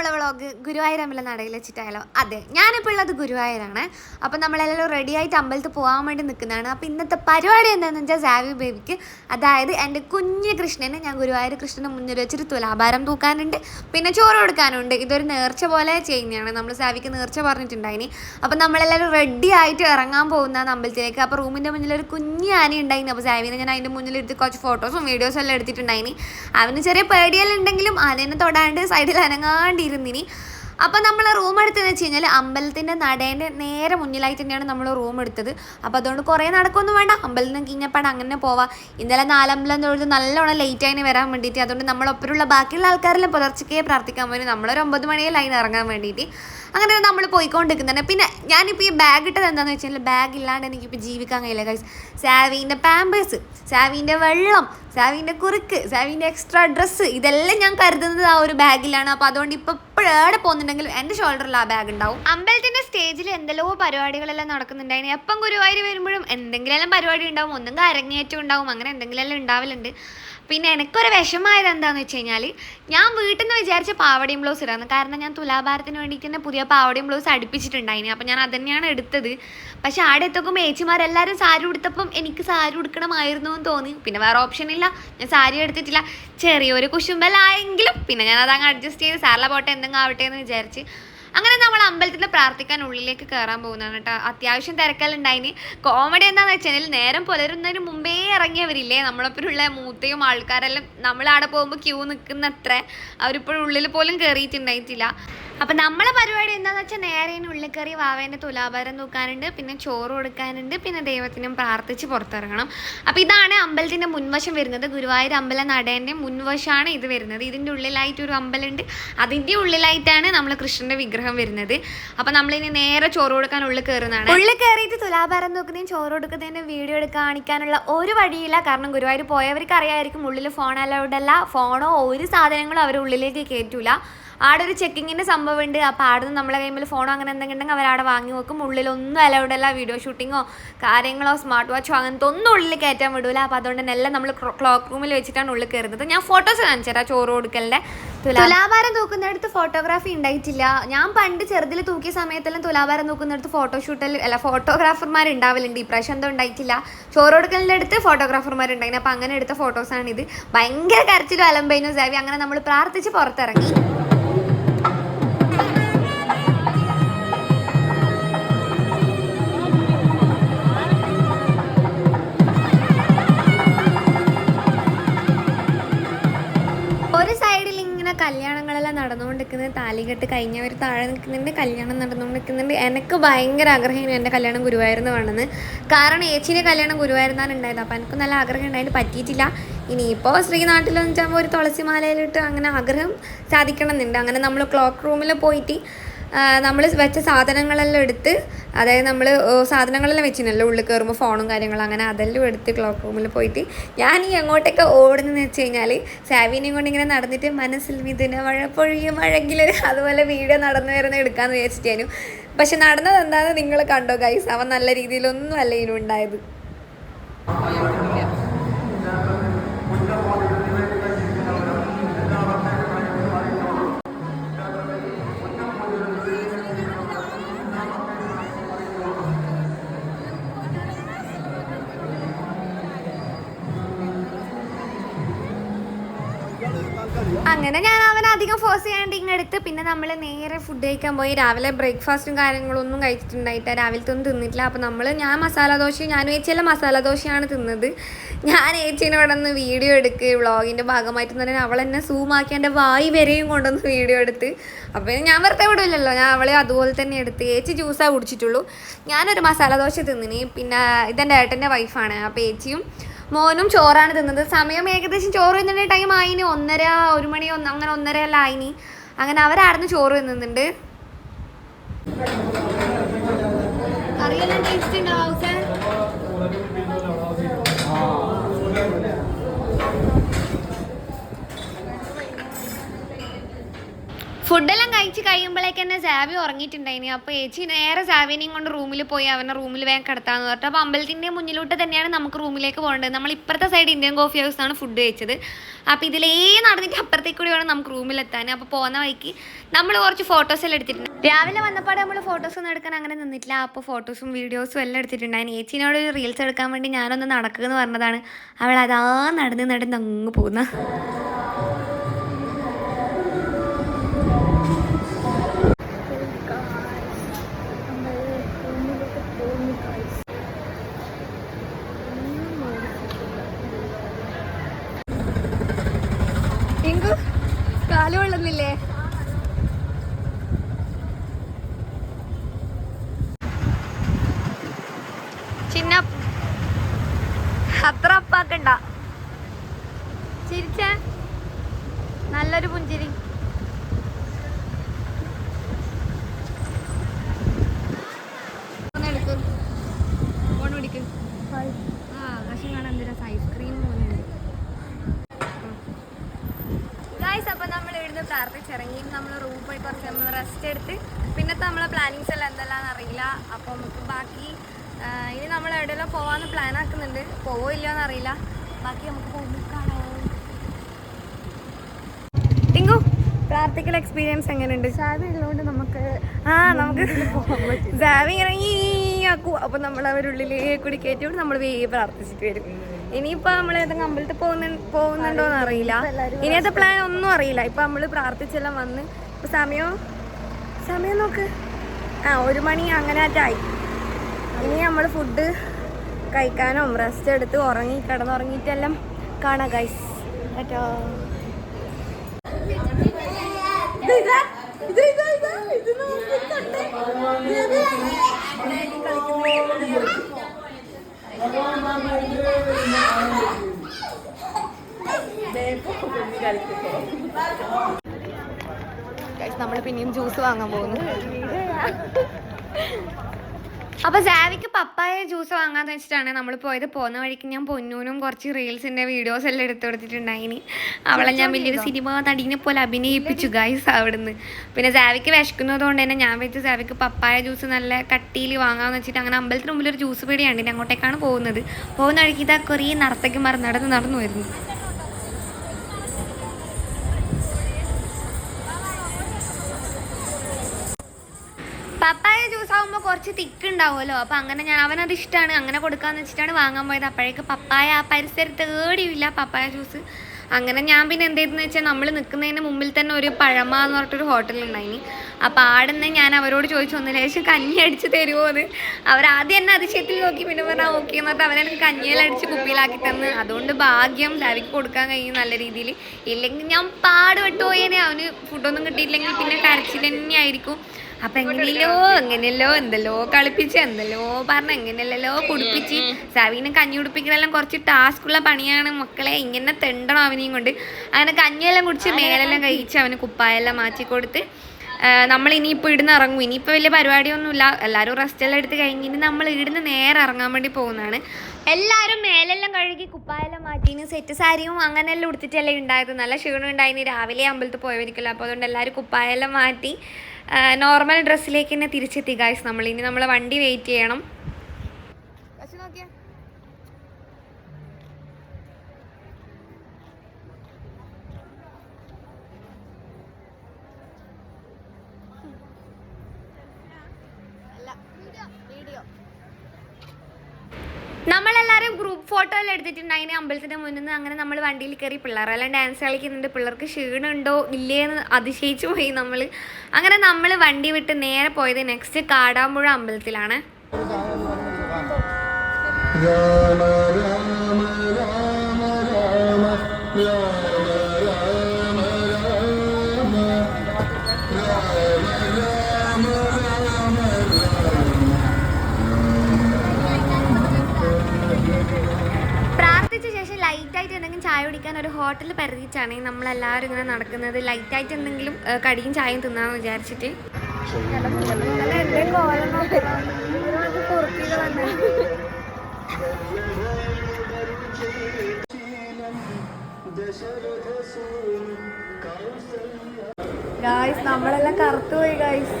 നമ്മളെ വ്ളോഗ് ഗുരുവായൂർ അമ്പലം നടയിൽ വെച്ചിട്ടായാലോ? അതെ ഞാനിപ്പോൾ ഉള്ളത് ഗുരുവായൂരാണ്. അപ്പം നമ്മളെല്ലാവരും റെഡിയായിട്ട് അമ്പലത്തിൽ പോകാൻ വേണ്ടി നിൽക്കുന്നതാണ്. അപ്പം ഇന്നത്തെ പരിപാടി എന്താണെന്ന് വെച്ചാൽ സാവി ബേബിക്ക് അതായത് എന്റെ കുഞ്ഞ് കൃഷ്ണന് ഞാൻ ഗുരുവായൂർ കൃഷ്ണന് മുന്നിൽ വെച്ചിട്ട് തുലാഭാരം തൂക്കാനുണ്ട്. പിന്നെ ചോറ് കൊടുക്കാനുണ്ട്. ഇതൊരു നേർച്ച പോലെ ചെയ്യുന്നതാണ്. നമ്മൾ സാവിക്ക് നേർച്ച പറഞ്ഞിട്ടുണ്ടായിനി. അപ്പം നമ്മളെല്ലാവരും റെഡി ആയിട്ട് ഇറങ്ങാൻ പോകുന്നതാണ് അമ്പലത്തിലേക്ക്. അപ്പോൾ റൂമിന്റെ മുന്നിൽ ഒരു കുഞ്ഞ് ആന ഉണ്ടായിരുന്നു അപ്പോൾ സാവിനെ ഞാൻ അതിന്റെ മുന്നിൽ എടുത്ത് കുറച്ച് ഫോട്ടോസും വീഡിയോസും എല്ലാം എടുത്തിട്ടുണ്ടായിനി. അവന് ചെറിയ പേടിയെല്ലാം ഉണ്ടെങ്കിലും ആനേനെ തൊടാണ്ട് സൈഡിൽ അനങ്ങാണ്ടിരുന്നിനി അപ്പോൾ നമ്മൾ റൂം എടുത്തതെന്ന് വെച്ച് കഴിഞ്ഞാൽ അമ്പലത്തിന്റെ നടേന്റെ നേരെ മുന്നിലായിട്ട് തന്നെയാണ് നമ്മൾ റൂം എടുത്തത്. അപ്പോൾ അതുകൊണ്ട് കുറേ നടക്കൊന്നും വേണ്ട. അമ്പലത്തിൽ നിന്ന് കിഞ്ഞപ്പാട് അങ്ങനെ പോവാം. ഇന്നലെ നാലമ്പലം തൊഴുത് നല്ലോണം ലേറ്റ് ആയിന് വരാൻ വേണ്ടിയിട്ട് അതുകൊണ്ട് നമ്മളൊപ്പരുള്ള ബാക്കിയുള്ള ആൾക്കാരെല്ലാം പുലർച്ചയ്ക്കേ പ്രാർത്ഥിക്കാൻ വേണ്ടി നമ്മളൊരു ഒമ്പത് ലൈൻ ഇറങ്ങാൻ വേണ്ടിയിട്ട് അങ്ങനെ നമ്മൾ പോയിക്കൊണ്ടിരിക്കുന്നുണ്ട്. പിന്നെ ഞാനിപ്പോൾ ഈ ബാഗ് ഇട്ടത് എന്താണെന്ന് വെച്ചാൽ ബാഗ് ഇല്ലാണ്ട് എനിക്കിപ്പോൾ ജീവിക്കാൻ കഴിയില്ല ഗൈസ് സാവിന്റെ പാമ്പേഴ്സ് സാവിന്റെ വെള്ളം സാവിന്റെ കുറുക്ക് സാവിന്റെ എക്സ്ട്രാ ഡ്രസ്സ് ഇതെല്ലാം ഞാൻ കരുതുന്നത് ആ ഒരു ബാഗിലാണ് അപ്പോൾ അതുകൊണ്ട് ഇപ്പോൾ എപ്പോഴേടെ പോകുന്നുണ്ടെങ്കിലും എന്റെ ഷോൾഡറിൽ ആ ബാഗ് ഉണ്ടാവും. അമ്പലത്തിന്റെ സ്റ്റേജിൽ എന്തെല്ലോ പരിപാടികളെല്ലാം നടക്കുന്നുണ്ടായിരുന്നു എപ്പം ഗുരുവായൂർ വരുമ്പോഴും എന്തെങ്കിലും പരിപാടി ഉണ്ടാവും. ഒന്നും അരങ്ങേറ്റം ഉണ്ടാവും. അങ്ങനെ എന്തെങ്കിലും എല്ലാം ഉണ്ടാവലുണ്ട്. പിന്നെ എനിക്കൊരു വിഷമമായത് എന്താണെന്ന് വെച്ച് കഴിഞ്ഞാൽ ഞാൻ വീട്ടിൽ നിന്ന് വിചാരിച്ച പാവടയും ബ്ലൗസ് ഇടാന്ന്. കാരണം ഞാൻ തുലാഭാരത്തിന് വേണ്ടിയിട്ട് തന്നെ പുതിയ പാവടയും ബ്ലൗസ് അടുപ്പിച്ചിട്ടുണ്ടായിന്. അപ്പോൾ ഞാൻ അത് തന്നെയാണ് എടുത്തത്. പക്ഷേ ആടെ എത്തുമ്പോൾ ഏച്ചിമാരെല്ലാവരും സാരി ഉടുത്തപ്പം എനിക്ക് സാരി ഉടുക്കണമായിരുന്നു എന്ന് തോന്നി. പിന്നെ വേറെ ഓപ്ഷൻ ഇല്ല. ഞാൻ സാരി എടുത്തിട്ടില്ല. ചെറിയൊരു കുശുമ്പലായെങ്കിലും പിന്നെ ഞാൻ അതങ്ങ് അഡ്ജസ്റ്റ് ചെയ്ത് സാറിലെ പോട്ടെ എന്തെങ്കിലും ആവട്ടെ എന്ന് വിചാരിച്ച് അങ്ങനെ നമ്മൾ അമ്പലത്തിൽ പ്രാർത്ഥിക്കാൻ ഉള്ളിലേക്ക് കയറാൻ പോകുന്നതാണ് കേട്ടോ. അത്യാവശ്യം തിരക്കലുണ്ടായിന്. കോമഡി എന്താണെന്ന് വെച്ചാൽ നേരം പുലരുന്നതിന് മുമ്പേ ഇറങ്ങിയവരില്ലേ? നമ്മളൊപ്പമുള്ള മൂത്തയും ആൾക്കാരെല്ലാം നമ്മളവിടെ പോകുമ്പോൾ ക്യൂ നിൽക്കുന്നത്ര അവരിപ്പോഴുള്ളിൽ പോലും കയറിയിട്ടുണ്ടായിട്ടില്ല അപ്പം നമ്മളെ പരിപാടി എന്താണെന്ന് വെച്ചാൽ നേരെ ഉള്ളിക്കറി വാവേന്റെ തുലാഭാരം തൂക്കാനുണ്ട് പിന്നെ ചോറ് കൊടുക്കാനുണ്ട് പിന്നെ ദൈവത്തിനും പ്രാർത്ഥിച്ച് പുറത്തിറങ്ങണം. അപ്പോൾ ഇതാണ് അമ്പലത്തിന്റെ മുൻവശം വരുന്നത്. ഗുരുവായൂർ അമ്പല നടേന്റെ മുൻവശമാണ് ഇത് വരുന്നത്. ഇതിന്റെ ഉള്ളിലായിട്ട് ഒരു അമ്പലമുണ്ട്. അതിന്റെ ഉള്ളിലായിട്ടാണ് നമ്മൾ കൃഷ്ണന്റെ വിഗ്രഹം വരുന്നത്. അപ്പോൾ നമ്മളിനി നേരെ ചോറ് കൊടുക്കാൻ ഉള്ളിൽ കയറുന്നതാണ്. ഉള്ളിൽ കയറിയിട്ട് തുലാഭാരം തൂക്കുന്നതും ചോറ് കൊടുക്കുന്നതിന്റെ വീഡിയോ എടുക്കാൻ കാണിക്കാനുള്ള ഒരു വഴിയില്ല. കാരണം ഗുരുവായൂർ പോയവർക്ക് അറിയായിരിക്കും ഉള്ളിൽ ഫോൺ അലൗഡ് അല്ല. ഫോണോ ഒരു സാധനങ്ങളും അവർ ഉള്ളിലേക്ക് കയറ്റൂല. ആടെ ഒരു ചെക്കിങ്ങിന്റെ സംഭവം ഉണ്ട് അപ്പോൾ ആടെ നിന്ന് നമ്മളെ കയ്യിൽ ഫോണോ അങ്ങനെ എന്തെങ്കിലും ഉണ്ടെങ്കിൽ അവരവിടെ വാങ്ങി വെക്കും. ഉള്ളിലൊന്നും അലൗഡ് അല്ല. വീഡിയോ ഷൂട്ടിങ്ങോ കാര്യങ്ങളോ സ്മാർട്ട് വാച്ചോ അങ്ങനത്തെ ഒന്നും ഉള്ളിൽ കയറ്റാൻ വിടൂല. അപ്പോൾ അതുകൊണ്ട് തന്നെ എല്ലാം നമ്മൾ ക്ലോക്ക് റൂമിൽ വെച്ചിട്ടാണ് ഉള്ളിൽ കയറുന്നത് ഞാൻ ഫോട്ടോസ് കാണിച്ചു തരാം ചോറ് കൊടുക്കലിന്റെ തുലാഭാരം തൂക്കുന്നിടത്ത് ഫോട്ടോഗ്രാഫി ഉണ്ടായിട്ടില്ല. ഞാൻ പണ്ട് ചെറുതിൽ തൂക്കിയ സമയത്തെല്ലാം തുലാഭാരം തൂക്കുന്നിടത്ത് ഫോട്ടോഷൂട്ടിൽ അല്ല ഫോട്ടോഗ്രാഫർമാർ ഉണ്ടാവലുണ്ട്. ഇപ്രാവശ്യം എന്തോ ഉണ്ടായിട്ടില്ല. ചോറ് കൊടുക്കലിന്റെ അടുത്ത് ഫോട്ടോഗ്രാഫർമാർ ഉണ്ടായിരുന്നു അപ്പോൾ അങ്ങനെ എടുത്ത ഫോട്ടോസാണിത് ഭയങ്കര കരച്ചിലും അലമ്പൈനോ സാവി അങ്ങനെ നമ്മൾ പ്രാർത്ഥിച്ച് പുറത്തിറങ്ങി. നടന്നുകൊണ്ടിരിക്കുന്നത് താലികെട്ട് കഴിഞ്ഞവർ താഴെ നിൽക്കുന്നുണ്ട് കല്യാണം നടന്നുകൊണ്ടിരിക്കുന്നുണ്ട്. എനിക്ക് ഭയങ്കര ആഗ്രഹമായിരുന്നു എന്റെ കല്യാണം ഗുരുവായൂർന്ന് വേണമെന്ന് കാരണം ഏച്ചിന്റെ കല്യാണം ഗുരുവായൂർന്നാണ് ഉണ്ടായത് അപ്പോൾ എനിക്ക് നല്ല ആഗ്രഹം ഉണ്ടായിട്ട് പറ്റിയിട്ടില്ല. ഇനിയിപ്പോൾ ശ്രീനാട്ടിലെന്ന് വെച്ചാൽ ഒരു തുളസിമാലയിലിട്ട് അങ്ങനെ ആഗ്രഹം സാധിക്കണം എന്നുണ്ട് അങ്ങനെ നമ്മൾ ക്ലോക്ക് റൂമിൽ പോയിട്ട് നമ്മൾ വെച്ച സാധനങ്ങളെല്ലാം എടുത്ത് അതായത് നമ്മൾ സാധനങ്ങളെല്ലാം വെച്ചിനല്ലോ ഉള്ളിൽ കയറുമ്പോൾ ഫോണും കാര്യങ്ങളും അങ്ങനെ അതെല്ലാം എടുത്ത് ക്ലോക്ക് റൂമിൽ പോയിട്ട്. ഞാൻ ഈ എങ്ങോട്ടൊക്കെ ഓടുന്നതെന്ന് വെച്ച് കഴിഞ്ഞാൽ സാവിനെയും കൊണ്ട് ഇങ്ങനെ നടന്നിട്ട് മനസ്സിൽ മിഥുന മഴ പൊഴിയ മഴെങ്കിലും അതുപോലെ വീഡിയോ നടന്നു വരുന്ന എടുക്കാമെന്ന് വിചാരിച്ചിട്ടു പക്ഷെ നടന്നത് എന്താണെന്ന് നിങ്ങൾ കണ്ടോ ഗൈസ് അവൻ നല്ല രീതിയിലൊന്നും അല്ല ഇതിനും അങ്ങനെ ഞാൻ അവനെ അധികം ഫോഴ്സ് ചെയ്യാണ്ട് ഇങ്ങെടുത്ത് പിന്നെ നമ്മൾ നേരെ ഫുഡ് കഴിക്കാൻ പോയി. രാവിലെ ബ്രേക്ക്ഫാസ്റ്റും കാര്യങ്ങളൊന്നും കഴിച്ചിട്ടുണ്ടായിട്ട് രാവിലത്തെ ഒന്നും തിന്നിട്ടില്ല. അപ്പോൾ നമ്മൾ ഞാൻ മസാല ദോശ ഞാൻ ഏച്ചിയെല്ലാം മസാല ദോശയാണ് തിന്നത്. ഞാൻ ഏച്ചീനോടെ ഒന്ന് വീഡിയോ എടുക്ക് വ്ളോഗിന്റെ ഭാഗമായിട്ട് തന്നെ അവൾ എന്നെ സൂമാക്കി എന്റെ വായി വരെയും കൊണ്ടൊന്ന് വീഡിയോ എടുത്ത്. അപ്പോൾ ഞാൻ വെറുതെ വിടില്ലല്ലോ ഞാൻ അവളെ അതുപോലെ തന്നെ എടുത്ത് ഏച്ചി ജ്യൂസാണ് കുടിച്ചിട്ടുള്ളൂ. ഞാനൊരു മസാല ദോശ തിന്നിന്. പിന്നെ ഇതെന്റെ ഏട്ടന്റെ വൈഫാണ് അപ്പോൾ ഏച്ചിയും മോനും ചോറാണ് തിന്നത്. സമയം ഏകദേശം ചോറ് തിന്നേണ്ട ടൈം ആയിനി. ഒന്നര ഒരു മണി ഒന്ന് അങ്ങനെ ഒന്നര എല്ലാം ആയിനി. അങ്ങനെ അവരായിരുന്നു ചോറ് തിന്നുന്നുണ്ട്. കറിയെല്ലാം ടേസ്റ്റ് ഉണ്ടാവും. ഫുഡെല്ലാം കഴിച്ച് കഴിയുമ്പോഴേക്ക് തന്നെ സാവി ഉറങ്ങിയിട്ടുണ്ടായിനി. അപ്പോൾ ഏച്ചി നേരെ സാവിനെയും കൊണ്ട് റൂമിൽ പോയി അവനെ റൂമിൽ വേഗം കിടത്താന്ന് പറഞ്ഞിട്ട്. അപ്പോൾ അമ്പലത്തിന്റെ മുന്നിലോട്ട് തന്നെയാണ് നമുക്ക് റൂമിലേക്ക് പോകേണ്ടത്. നമ്മൾ ഇപ്പുറത്തെ സൈഡ് ഇന്ത്യൻ കോഫി ഹൗസാണ് ഫുഡ് കഴിച്ചത്. അപ്പോൾ ഇതിലേ നടന്നിട്ട് അപ്പുറത്തേക്ക് കൂടി വേണം നമുക്ക് റൂമിലെത്താൻ. അപ്പോൾ പോകുന്ന വഴിക്ക് നമ്മൾ കുറച്ച് ഫോട്ടോസ് എല്ലാം എടുത്തിട്ടുണ്ട്. രാവിലെ വന്നപ്പോൾ നമ്മൾ ഫോട്ടോസ് ഒന്നും എടുക്കാൻ അങ്ങനെ നിന്നിട്ടില്ല. അപ്പോൾ ഫോട്ടോസും വീഡിയോസും എല്ലാം എടുത്തിട്ടുണ്ടായിരുന്നു ഒരു റീൽസ് എടുക്കാൻ വേണ്ടി ഞാനൊന്ന് നടക്കുക എന്ന് പറഞ്ഞതാണ്. അവൾ അതാ നടന്ന് നടന്ന് അങ്ങ് പോകുന്ന. എങ്കു കാൽ കൊള്ളുന്നില്ലേ ചിന്ന അത്ര അപ്പാക്കണ്ട ചിരിച്ച നല്ലൊരു പുഞ്ചിരി എടുക്ക് ഫോൺ പിടിക്ക് ആ ആകാശം കാണാൻ എന്തിനാ ഐസ്ക്രീം പോലെ ഉണ്ട് ഗായ്സ് ഇവിടുന്ന് പ്രാർത്ഥിച്ചിറങ്ങി നമ്മൾ റൂം പോയി കുറച്ച് നമ്മൾ റെസ്റ്റ് എടുത്ത് പിന്നത്തെ നമ്മളെ പ്ലാനിങ്സ് എല്ലാം എന്തെല്ലാം അറിയില്ല. അപ്പോൾ നമുക്ക് ബാക്കി ഇനി നമ്മൾ എവിടെയെല്ലാം പോവാന്ന് പ്ലാൻ ആക്കുന്നുണ്ട്. പോവോ ഇല്ലയോന്ന് അറിയില്ല. ബാക്കി നമുക്ക് പോകുമ്പോൾ കാണാം. ടിങ്കു പ്രാർത്ഥിക്കൽ എക്സ്പീരിയൻസ് എങ്ങനെയുണ്ട്? സാധനം ഉള്ളതുകൊണ്ട് നമുക്ക് ആ നമുക്ക് സാവി ഇറങ്ങി. ആക്കൂ ആക്കും അപ്പൊ നമ്മൾ അവരുള്ളിലേക്ക് കൂടി കയറ്റി നമ്മൾ വേഗം പ്രാർത്ഥിച്ചിട്ട് വരും. ഇനിയിപ്പോ നമ്മൾ ഏതെങ്കിലും അമ്പലത്തിൽ പോകുന്ന പോകുന്നുണ്ടോന്ന് അറിയില്ല. ഇനിയത്തെ പ്ലാൻ ഒന്നും അറിയില്ല. ഇപ്പൊ നമ്മൾ പ്രാർത്ഥിച്ചെല്ലാം വന്ന്. ഇപ്പൊ സമയം? സമയം നോക്ക്. ആ ഒരു മണി അങ്ങനെ ആയി. ഇനി നമ്മൾ ഫുഡ് കഴിക്കാനും റെസ്റ്റ് എടുത്ത് ഉറങ്ങി കിടന്നുറങ്ങിയിട്ടെല്ലാം കാണാം ഗൈസ് കേട്ടോ? നമ്മൾ പിന്നെയും ജ്യൂസ് വാങ്ങാൻ പോകുന്നു. അപ്പൊ സാവിക്ക് പപ്പായ ജ്യൂസ് വാങ്ങാന്ന് വെച്ചിട്ടാണ് നമ്മൾ പോയത്. പോകുന്ന വഴിക്ക് ഞാൻ പൊന്നൂനും കുറച്ച് റീൽസിന്റെ വീഡിയോസ് എല്ലാം എടുത്തു കൊടുത്തിട്ടുണ്ടായിനി അവളെ ഞാൻ വലിയൊരു സിനിമ നടീനെ പോലെ അഭിനയിപ്പിച്ചു ഗൈസ് അവിടുന്ന്. പിന്നെ സാവിക്ക് വിശക്കുന്നത് കൊണ്ട് തന്നെ ഞാൻ വെച്ച് സാവിക്ക് പപ്പായ ജ്യൂസ് നല്ല കട്ടിയിൽ വാങ്ങാന്ന് വെച്ചിട്ട് അങ്ങനെ അമ്പലത്തിന് മുമ്പിൽ ഒരു ജ്യൂസ് പേടിയാണ് ഇനി അങ്ങോട്ടേക്കാണ് പോകുന്നത്. പോകുന്ന വഴിക്ക് ഇതാ കുറേ നർത്തകിമാർ നടന്ന് നടന്നു വരുന്നു. ആകുമ്പോൾ കുറച്ച് തിക്ക് ഉണ്ടാവുമല്ലോ അപ്പം അങ്ങനെ ഞാൻ അവനത് ഇഷ്ടമാണ് അങ്ങനെ കൊടുക്കാന്ന് വെച്ചിട്ടാണ് വാങ്ങാൻ പോയത്. അപ്പോഴേക്ക് പപ്പായ ആ പരിസരത്ത് ഏടിയില്ല പപ്പായ ജ്യൂസ്. അങ്ങനെ ഞാൻ പിന്നെ എന്ത് ചെയ്തെന്ന് വെച്ചാൽ നമ്മൾ നിൽക്കുന്നതിന് മുമ്പിൽ തന്നെ ഒരു പഴമ എന്ന് പറഞ്ഞിട്ടൊരു ഹോട്ടലുണ്ടായിനി അപ്പോൾ ആടുന്ന് ഞാൻ അവരോട് ചോദിച്ചു ഒന്ന് ലേശം കഞ്ഞി അടിച്ച് തരുമോ എന്ന് അവർ ആദ്യം എന്നെ അതിശയത്തിൽ നോക്കി. പിന്നെ പറഞ്ഞാൽ ഓക്കെ എന്ന് പറഞ്ഞാൽ അവനെനിക്ക് കഞ്ഞിയെല്ലാം അടിച്ച് കുപ്പിയിലാക്കി തന്ന്. അതുകൊണ്ട് ഭാഗ്യം ലവിക്ക് കൊടുക്കാൻ കഴിയും നല്ല രീതിയിൽ. ഇല്ലെങ്കിൽ ഞാൻ പാടുപെട്ട് പോയേനെ. അവന് ഫുഡൊന്നും കിട്ടിയില്ലെങ്കിൽ പിന്നെ കരച്ചിൽ തന്നെയായിരിക്കും. അപ്പൊ എങ്ങനെയല്ലോ എങ്ങനെയല്ലോ എന്തല്ലോ കളിപ്പിച്ച് എന്തല്ലോ പറഞ്ഞ എങ്ങനെയല്ലോ കുടിപ്പിച്ച്. സവീനെ കഞ്ഞി കുടിപ്പിക്കലെല്ലാം കുറച്ച് ടാസ്ക് ഉള്ള പണിയാണ്. മക്കളെ ഇങ്ങനെ തെണ്ടണം അവനെയും കൊണ്ട്. അങ്ങനെ കഞ്ഞിയെല്ലാം കുടിച്ച് മേലെല്ലാം കഴിച്ച് അവന് കുപ്പായെല്ലാം മാറ്റി കൊടുത്ത് നമ്മൾ ഇനിയിപ്പോൾ ഇവിടുന്ന് ഇറങ്ങും. ഇനിയിപ്പോൾ വലിയ പരിപാടിയൊന്നുമില്ല. എല്ലാവരും റെസ്റ്റ് എല്ലാം എടുത്ത് കഴിഞ്ഞിട്ട് നമ്മൾ ഇവിടുന്ന് നേരെ ഇറങ്ങാൻ വേണ്ടി പോകുന്നതാണ്. എല്ലാവരും മേലെല്ലാം കഴുകി കുപ്പായെല്ലാം മാറ്റിന് സെറ്റ് സാരിയും അങ്ങനെയെല്ലാം ഉടുത്തിട്ടല്ലേ ഉണ്ടായത്. നല്ല ക്ഷീണം ഉണ്ടായിന് രാവിലെ അമ്പലത്തിൽ പോയവരിക്കല്ലോ. അപ്പോൾ അതുകൊണ്ട് എല്ലാവരും കുപ്പായെല്ലാം മാറ്റി നോർമൽ ഡ്രസ്സിലേക്ക് തന്നെ തിരിച്ചെത്തി ഗായ്സ് നമ്മൾ ഇനി നമ്മൾ വണ്ടി വെയിറ്റ് ചെയ്യണം. നമ്മളെല്ലാവരും ഫോട്ടോ എല്ലാം എടുത്തിട്ടുണ്ടായിന് അമ്പലത്തിന്റെ മുന്നിൽ നിന്ന് അങ്ങനെ നമ്മൾ വണ്ടിയിൽ കയറി പിള്ളേരെല്ലാം ഡാൻസ് കളിക്കുന്നുണ്ട്. പിള്ളേർക്ക് ക്ഷീണമുണ്ടോ? ഇല്ലേന്ന് അതിശയിച്ചു പോയി നമ്മൾ അങ്ങനെ നമ്മൾ വണ്ടി വിട്ട് നേരെ പോയത് നെക്സ്റ്റ് കാടാമ്പുഴ അമ്പലത്തിലാണ്. ചായ കുടിക്കാൻ ഒരു ഹോട്ടൽ പരിധിച്ചാണ് നമ്മളെല്ലാവരും ഇങ്ങനെ നടക്കുന്നത്. ലൈറ്റായിട്ട് എന്തെങ്കിലും കടിയും ചായയും തിന്നാന്ന് വിചാരിച്ചിട്ട്. ഗായ്സ് നമ്മളെല്ലാം കറുത്തു പോയി ഗായ്സ്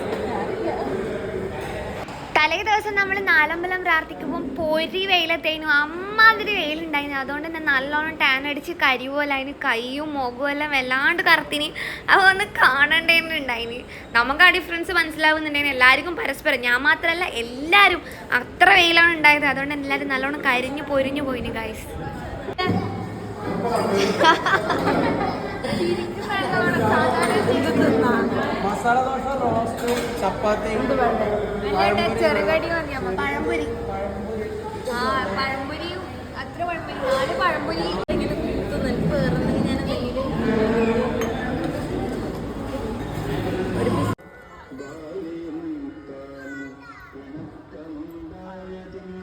തലേ ദിവസം നമ്മൾ നാലമ്പലം പ്രാർത്ഥിക്കുമ്പോൾ പൊരി വെയിലത്തേനു. അമ്മാതിരി വെയിലുണ്ടായിരുന്നു അതുകൊണ്ട് തന്നെ നല്ലോണം ടാൻ അടിച്ച് അതിന് കൈയും മുഖവും എല്ലാം വല്ലാണ്ട് കറുത്തിന്. അപ്പോൾ ഒന്ന് കാണണ്ടേന്നുണ്ടായിന് നമുക്ക് ആ ഡിഫറൻസ് മനസ്സിലാവുന്നുണ്ടായിരുന്നു എല്ലാവർക്കും പരസ്പരം. ഞാൻ മാത്രമല്ല എല്ലാവരും അത്ര വെയിലാണ് ഉണ്ടായത്. അതുകൊണ്ട് എല്ലാവരും നല്ലോണം കരിഞ്ഞു പൊരിഞ്ഞു പോയിന് ഗൈസ് മസാല ദോശ റോസ്റ്റ് ചപ്പാത്തി ചെറുകടി മതി അമ്മ പഴംപൊരി ആ പഴംപൊരിയും അത്ര പഴംപൊരി നാല് പഴംപൊരി ഇങ്ങനെ കുത്തുന്നു എനിക്ക് വേറെന്തെങ്കിലും ഞാൻ നെയ്യിൽ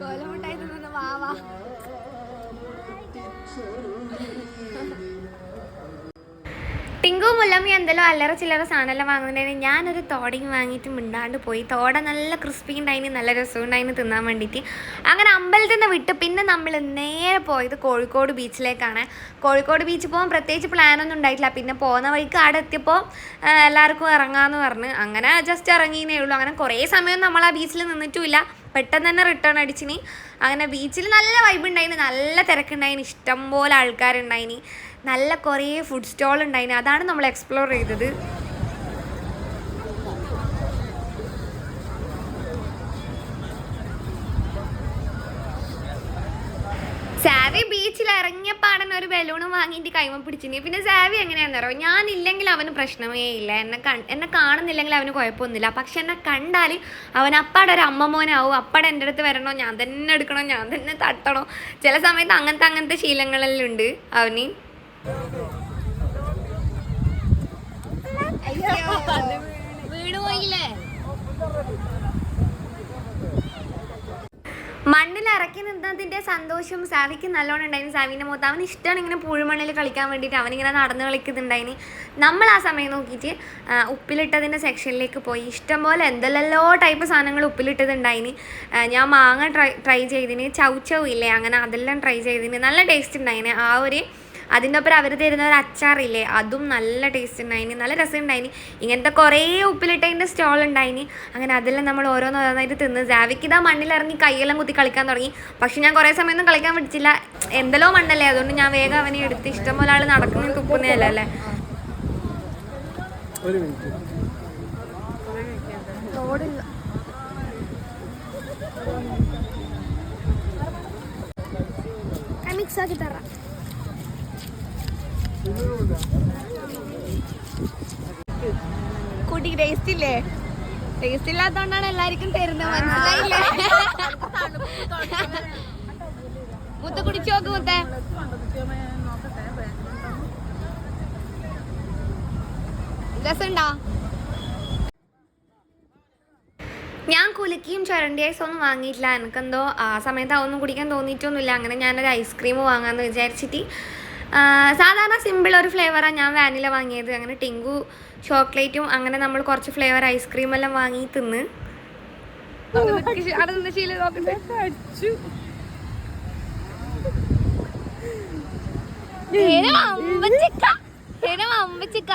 കോലമുട്ടായി തിന്നുന്ന വാവാ ടിങ്കു മുല്ലമ്മി എന്തെല്ലോ അല്ലറ ചില്ലറ സാധനമെല്ലാം വാങ്ങുന്നുണ്ടായിരുന്നു. ഞാനൊരു തോടയും വാങ്ങിയിട്ട് മിണ്ടാണ്ട് പോയി. തോട നല്ല ക്രിസ്പി ഉണ്ടായിന് നല്ല രസം ഉണ്ടായിന് തിന്നാൻ വേണ്ടിയിട്ട്. അങ്ങനെ അമ്പലത്തിൽ നിന്ന് വിട്ട് പിന്നെ നമ്മൾ നേരെ പോയത് കോഴിക്കോട് ബീച്ചിലേക്കാണ്. കോഴിക്കോട് ബീച്ചിൽ പോകാൻ പ്രത്യേകിച്ച് പ്ലാനൊന്നും ഉണ്ടായിട്ടില്ല. പിന്നെ പോകുന്ന വഴിക്ക് അവിടെ എത്തിയപ്പോൾ എല്ലാവർക്കും ഇറങ്ങാമെന്ന് പറഞ്ഞ്. അങ്ങനെ ജസ്റ്റ് ഇറങ്ങിയേ ഉള്ളൂ. അങ്ങനെ കുറേ സമയം നമ്മൾ ആ ബീച്ചിൽ നിന്നിട്ടുമില്ല. പെട്ടെന്ന് തന്നെ റിട്ടേൺ അടിച്ചിനി. അങ്ങനെ ബീച്ചിൽ നല്ല വൈബ് ഉണ്ടായിന്. നല്ല തിരക്കുണ്ടായിന്. ഇഷ്ടംപോലെ ആൾക്കാരുണ്ടായിനി. നല്ല കുറേ ഫുഡ് സ്റ്റോൾ ഉണ്ടായിന്. അതാണ് നമ്മൾ എക്സ്പ്ലോർ ചെയ്തത്. സാവി ബീച്ചിൽ ഇറങ്ങിയ പാടൻ ഒരു ബലൂണും വാങ്ങിയിട്ട് കൈമ പിടിച്ചിന്. പിന്നെ സാവി എങ്ങനെയാണെന്നറിയോ ഞാനില്ലെങ്കിൽ അവന് പ്രശ്നമേ ഇല്ല. എന്നെ എന്നെ കാണുന്നില്ലെങ്കിൽ അവന് കുഴപ്പമൊന്നുമില്ല. പക്ഷെ എന്നെ കണ്ടാൽ അവൻ അപ്പാടെ ഒരു അമ്മമോനാവും അപ്പാടെ എന്റെ അടുത്ത് വരണോ? ഞാൻ തന്നെ എടുക്കണോ? ഞാൻ തന്നെ തട്ടണോ? ചില സമയത്ത് അങ്ങനത്തെ അങ്ങനത്തെ ശീലങ്ങളെല്ലാം ഉണ്ട് അവന്. മണ്ണിൽ ഇറക്കി നിന്നതിന്റെ സന്തോഷം സാവിക്ക് നല്ലോണം ഉണ്ടായിരുന്നു. സാവിന്റെ മുഖത്ത് അവന് ഇഷ്ടമാണ് ഇങ്ങനെ പുഴുമണ്ണിൽ കളിക്കാൻ വേണ്ടിയിട്ട് അവനിങ്ങനെ നടന്ന് കളിക്കുന്നുണ്ടായിന്. നമ്മൾ ആ സമയം നോക്കിയിട്ട് ഉപ്പിലിട്ടതിന്റെ സെക്ഷനിലേക്ക് പോയി. ഇഷ്ടംപോലെ എന്തെല്ലോ ടൈപ്പ് സാധനങ്ങൾ ഉപ്പിലിട്ടതുണ്ടായിന്. ഞാൻ മാങ്ങ ട്രൈ ട്രൈ ചെയ്തിന്. ചൗ ഇല്ലേ അങ്ങനെ അതെല്ലാം ട്രൈ ചെയ്തിന്. നല്ല ടേസ്റ്റ് ഉണ്ടായിന്. ആ ഒരു അതിന്റെ ഒപ്പം അവർ തരുന്ന ഒരു അച്ചാറില്ലേ അതും നല്ല ടേസ്റ്റ് ഉണ്ടായിന് നല്ല രസം ഉണ്ടായിന്. ഇങ്ങനത്തെ കുറേ ഉപ്പിലിട്ടതിന്റെ സ്റ്റോൾ ഉണ്ടായിന്. അങ്ങനെ അതെല്ലാം നമ്മൾ ഓരോന്നോരോന്നായിട്ട് തിന്ന് ജാവിക്ക് ഇതാ മണ്ണിലിറങ്ങി കൈയെല്ലാം കുത്തി കളിക്കാൻ തുടങ്ങി. പക്ഷെ ഞാൻ കുറേ സമയമൊന്നും കളിക്കാൻ പറ്റിച്ചില്ല എന്തെല്ലോ മണ്ണല്ലേ അതുകൊണ്ട് ഞാൻ വേഗം അവനെ എടുത്ത് ഇഷ്ടംപോലെ ആൾ നടക്കുന്ന തുപ്പുന്നതല്ല അല്ലേ? ഒരു മിനിറ്റ് മിക്സ് ആക്കി തരാം. കുട്ടി ടേസ്റ്റ് ഇല്ലേ? ടേസ്റ്റ് ഇല്ലാത്തോണ്ടാണ് എല്ലാവർക്കും തരുന്നത് മനസ്സിലായില്ലേ? മുത്ത കുടിച്ചു നോക്ക് മുത്ത. രസമുണ്ടോ ഞാൻ കുലുക്കിയും ചുരണ്ടി ഐസ് ഒന്നും വാങ്ങിയിട്ടില്ല. എനിക്കെന്തോ ആ സമയത്ത് അതൊന്നും കുടിക്കാൻ തോന്നിയിട്ടൊന്നുമില്ല. അങ്ങനെ ഞാനൊരു ഐസ്ക്രീം വാങ്ങാമെന്ന് വിചാരിച്ചിട്ട് സാധാരണ സിമ്പിൾ ഒരു ഫ്ലേവറാണ് ഞാൻ വാനില വാങ്ങിയത് അങ്ങനെ ടിങ്കു ചോക്ലേറ്റും അങ്ങനെ നമ്മൾ കുറച്ച് ഫ്ലേവർ ഐസ്ക്രീം എല്ലാം വാങ്ങി തിന്ന് അമ്പച്ചിക്ക.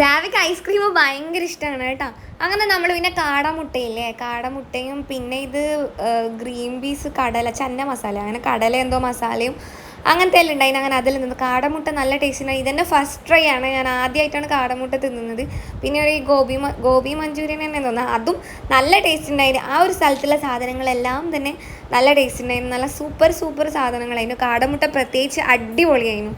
ജാവിക്ക് ഐസ്ക്രീം ഭയങ്കര ഇഷ്ടമാണ് കേട്ടോ. അങ്ങനെ നമ്മൾ പിന്നെ കാടമുട്ടയില്ലേ? കാടമുട്ടയും പിന്നെ ഇത് ഗ്രീൻ പീസ് കടല ചന്ന മസാല അങ്ങനെ കടല എന്തോ മസാലയും അങ്ങനത്തെ എല്ലാം ഉണ്ടായിന് അങ്ങനെ അതിൽ നിന്ന് കാടമുട്ട നല്ല ടേസ്റ്റ് ഉണ്ടായി. ഇതെന്റെ ഫസ്റ്റ് ട്രൈ ആണ്. ഞാൻ ആദ്യമായിട്ടാണ് കാടമുട്ട തിന്നുന്നത്. പിന്നെ ഒരു ഗോപി ഗോബി മഞ്ചൂരിയൻ തന്നെ തോന്നുന്നത് അതും നല്ല ടേസ്റ്റ് ഉണ്ടായിരുന്നു ആ ഒരു സ്ഥലത്തുള്ള സാധനങ്ങളെല്ലാം തന്നെ നല്ല ടേസ്റ്റ് ഉണ്ടായിരുന്നു നല്ല സൂപ്പർ സൂപ്പർ സാധനങ്ങളായിരുന്നു. കാടമുട്ട പ്രത്യേകിച്ച് അടിപൊളിയായിരുന്നു.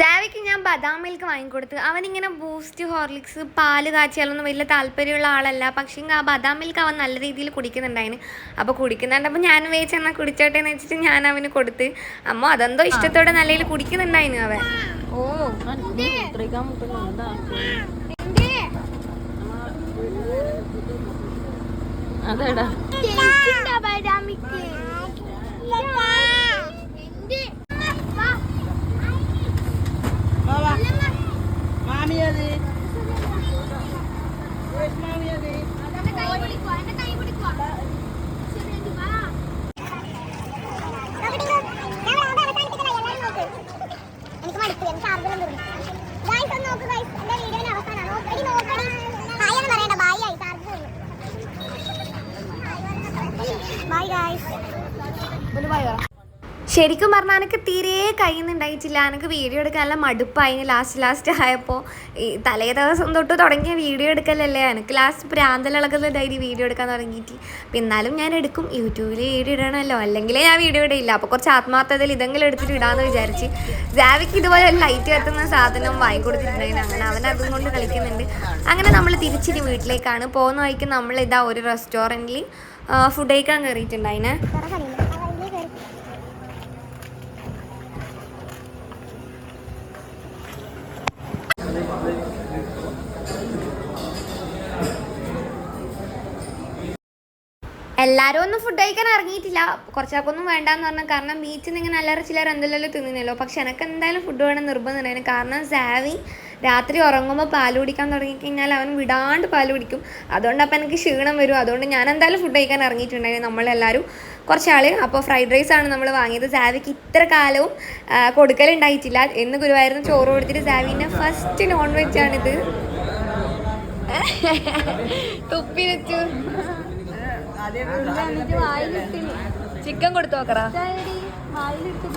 ജാവിക്ക് ഞാൻ ബദാം മിൽക്ക് വാങ്ങിക്കൊടുത്ത്. അവനിങ്ങനെ ബൂസ്റ്റ് ഹോർലിക്സ് പാൽ കാച്ചിയാലൊന്നും വലിയ താല്പര്യമുള്ള ആളല്ല. പക്ഷേ ആ ബദാം മിൽക്ക് അവൻ നല്ല രീതിയിൽ കുടിക്കുന്നുണ്ടായിന് അപ്പോൾ കുടിക്കുന്നുണ്ടപ്പോൾ ഞാൻ വേച്ചെന്നാൽ കുടിച്ചോട്ടെ എന്ന് വെച്ചിട്ട് ഞാൻ അവന് കൊടുത്ത്. അമ്മ അതെന്തോ ഇഷ്ടത്തോടെ നല്ല രീതിയിൽ കുടിക്കുന്നുണ്ടായിന് അവൻ. അതെടാ. മാമിയത് മാമിയത് Bye guys. ശരിക്കും പറഞ്ഞാൽ എനിക്ക് തീരെ കയ്യിൽ കഴിയുന്നുണ്ടായിട്ടില്ല എനിക്ക് വീഡിയോ എടുക്കാൻ നല്ല മടുപ്പായി. ലാസ്റ്റ് ലാസ്റ്റ് ആയപ്പോൾ ഈ തലേ ദിവസം തൊട്ട് തുടങ്ങിയ വീഡിയോ എടുക്കലല്ലേ? എനിക്ക് ലാസ്റ്റ് പ്രാന്തലിളകുന്നതായി വീഡിയോ എടുക്കാൻ തുടങ്ങിയിട്ട്. എന്നാലും ഞാൻ എടുക്കും. യൂട്യൂബിൽ വീഡിയോ ഇടണമല്ലോ അല്ലെങ്കിൽ ഞാൻ വീഡിയോ ഇടയില്ല. അപ്പോൾ കുറച്ച് ആത്മാർത്ഥതയിൽ ഇതെങ്കിലും എടുത്തിട്ട് ഇടാമെന്ന് വിചാരിച്ച് ജാവിക്ക് ഇതുപോലെ ലൈറ്റ് കത്തുന്ന സാധനം വാങ്ങി കൊടുത്തിട്ടുണ്ടായിരുന്നു. അങ്ങനെ അവൻ അതും കൊണ്ട് കളിക്കുന്നുണ്ട്. അങ്ങനെ നമ്മൾ തിരിച്ചിട്ട് വീട്ടിലേക്കാണ്. പോകുന്ന വഴിക്ക് നമ്മൾ ഇതാ ഒരു റെസ്റ്റോറന്റിൽ ഫുഡ് കഴിക്കാൻ കയറിയിട്ടുണ്ടായിനെ എല്ലാവരും ഒന്നും ഫുഡ് കഴിക്കാൻ ഇറങ്ങിയിട്ടില്ല. കുറച്ചാൾക്കൊന്നും വേണ്ടാന്ന് പറഞ്ഞു. കാരണം ബീച്ചിൽ നിന്ന് ഇങ്ങനെ അല്ലറ ചില്ലറ എന്തെല്ലാം തിന്നില്ലല്ലോ പക്ഷെ എനിക്ക് എന്തായാലും ഫുഡ് വേണം നിർബന്ധം ഉണ്ടായിരുന്നു കാരണം സാവി രാത്രി ഉറങ്ങുമ്പോൾ പാൽ കുടിക്കാൻ തുടങ്ങിക്കഴിഞ്ഞാൽ അവൻ വിടാണ്ട് പാൽ കുടിക്കും. അതുകൊണ്ട് അപ്പം എനിക്ക് ക്ഷീണം വരും. അതുകൊണ്ട് ഞാൻ എന്തായാലും ഫുഡ് കഴിക്കാൻ ഇറങ്ങിയിട്ടുണ്ടായിരുന്നു നമ്മളെല്ലാവരും കുറച്ചാൾ അപ്പോൾ ഫ്രൈഡ് റൈസ് ആണ് നമ്മൾ വാങ്ങിയത്. സാവിക്ക് ഇത്ര കാലവും കൊടുക്കലുണ്ടായിട്ടില്ല. എന്ന് ഗുരുവായൂരിന് ചോറ് കൊടുത്തിട്ട് സാവിന്റെ ഫസ്റ്റ് നോൺ വെജ് ആണിത്. തുപ്പി വെച്ചു. ചിക്കൻ കൊടുത്തു നോക്കറ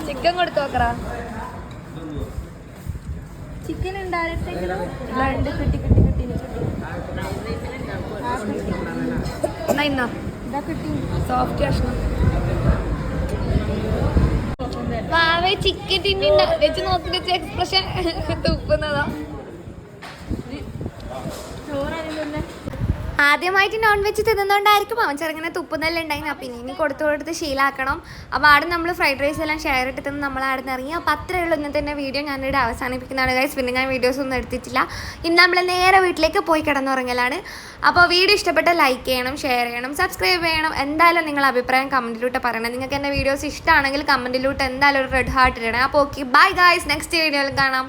ചിക്കൻ കൊടുത്തു നോക്കറ ചിക്കൻ രണ്ട് കിട്ടി കിട്ടി കിട്ടി എന്നാ ഇന്നോ? സോഫ്റ്റ് വാവേ ചിക്കൻ തിന്നിണ്ട വെച്ച് നോക്കി വെച്ച എക്സ്പ്രഷൻ തുപ്പുന്നതാ. ചോറാണ് തന്നെ ആദ്യമായിട്ട് നോൺ വെജ് തിന്നുന്നതുകൊണ്ടായിരിക്കും അവൻ ചെറുങ്ങനെ തുപ്പുന്നെല്ലാം ഉണ്ടായിരുന്നു അപ്പം ഇനി ഇനി കൊടുത്തു കൊടുത്ത് ശീലാക്കണം. അപ്പോൾ ആടെ നമ്മൾ ഫ്രൈഡ് റൈസ് എല്ലാം ഷെയർ ഇട്ട് നമ്മൾ ആടെ നിന്ന് ഇറങ്ങി. അപ്പോൾ അത്രയേ ഇന്നത്തെ തന്നെ വീഡിയോ ഞാനിവിടെ അവസാനിപ്പിക്കുന്നതാണ് ഗൈസ് പിന്നെ ഞാൻ വീഡിയോസ് ഒന്നും എടുത്തിട്ടില്ല. ഇന്ന് നമ്മൾ നേരെ വീട്ടിലേക്ക് പോയി കിടന്നുറങ്ങലാണ്. അപ്പോൾ വീഡിയോ ഇഷ്ടപ്പെട്ട ലൈക്ക് ചെയ്യണം ഷെയർ ചെയ്യണം സബ്സ്ക്രൈബ് ചെയ്യണം. എന്തായാലും നിങ്ങൾ അഭിപ്രായം കമന്റിലൂട്ട് പറയണം. നിങ്ങൾക്ക് എന്റെ വീഡിയോസ് ഇഷ്ടമാണെങ്കിൽ കമന്റിലൂട്ട് എന്തായാലും ഒരു റെഡ് ഹാർട്ട് ഇടണം. അപ്പോൾ ഓക്കെ ബൈ ഗൈസ് നെക്സ്റ്റ് വീഡിയോയിൽ കാണാം.